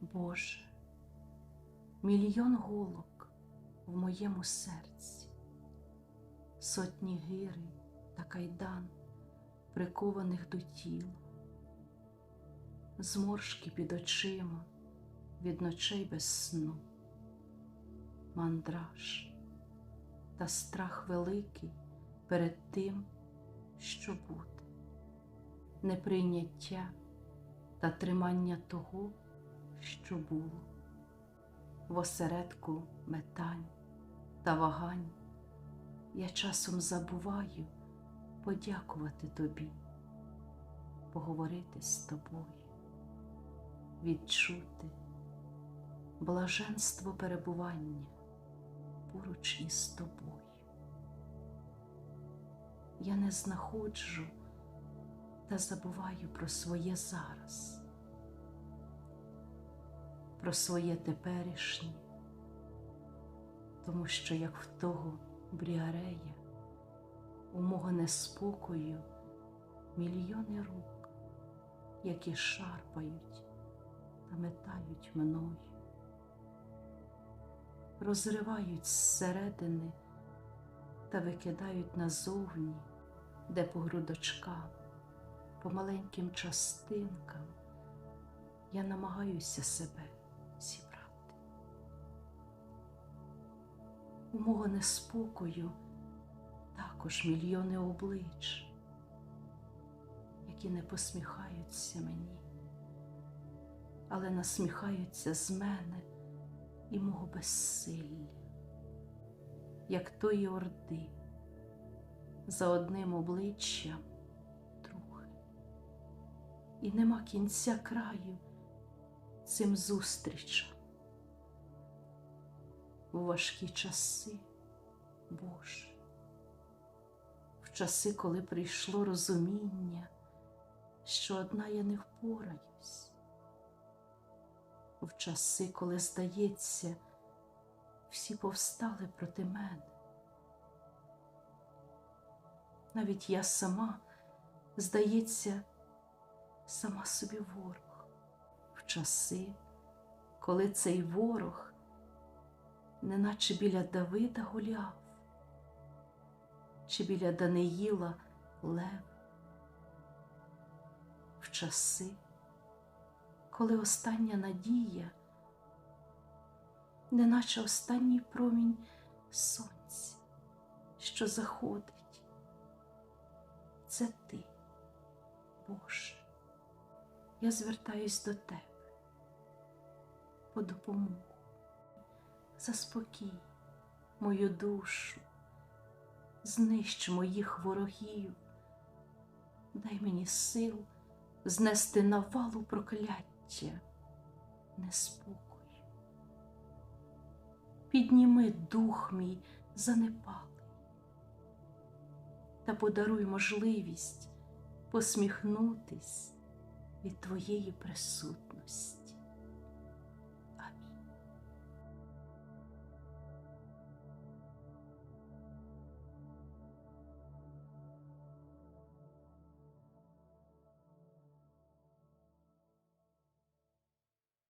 Боже, мільйон голок в моєму серці, сотні гири та кайдан, прикованих до тіла, зморшки під очима від ночей без сну, мандраж та страх великий перед тим, що буде, неприйняття та тримання того, що було, в осередку метань та вагань. Я часом забуваю подякувати тобі, поговорити з тобою, відчути блаженство перебування поруч із тобою. Я не знаходжу та забуваю про своє зараз, про своє теперішнє, тому що як в того бріарея, у мого неспокою мільйони рук, які шарпають та метають мною, розривають зсередини та викидають назовні, де по грудочкам, по маленьким частинкам. Я намагаюся себе зібрати. У мого неспокою також мільйони облич, які не посміхаються мені, але насміхаються з мене і мого безсилля, як тої орди, за одним обличчям друге, і нема кінця краю цим зустрічам. У важкі часи, Боже, в часи, коли прийшло розуміння, що одна я не впораюсь, в часи, коли, здається, всі повстали проти мене. Навіть я сама, здається, сама собі ворог, часи, коли цей ворог неначе біля Давида гуляв, чи біля Даниїла Лев, в часи, коли остання надія, неначе останній промінь сонця, що заходить, це ти, Боже, я звертаюсь до Тебе по допомогу заспокій мою душу, знищ моїх ворогів, дай мені сил знести навалу прокляття, неспокою. Підніми дух мій занепалий та подаруй можливість посміхнутись від Твоєї присутності.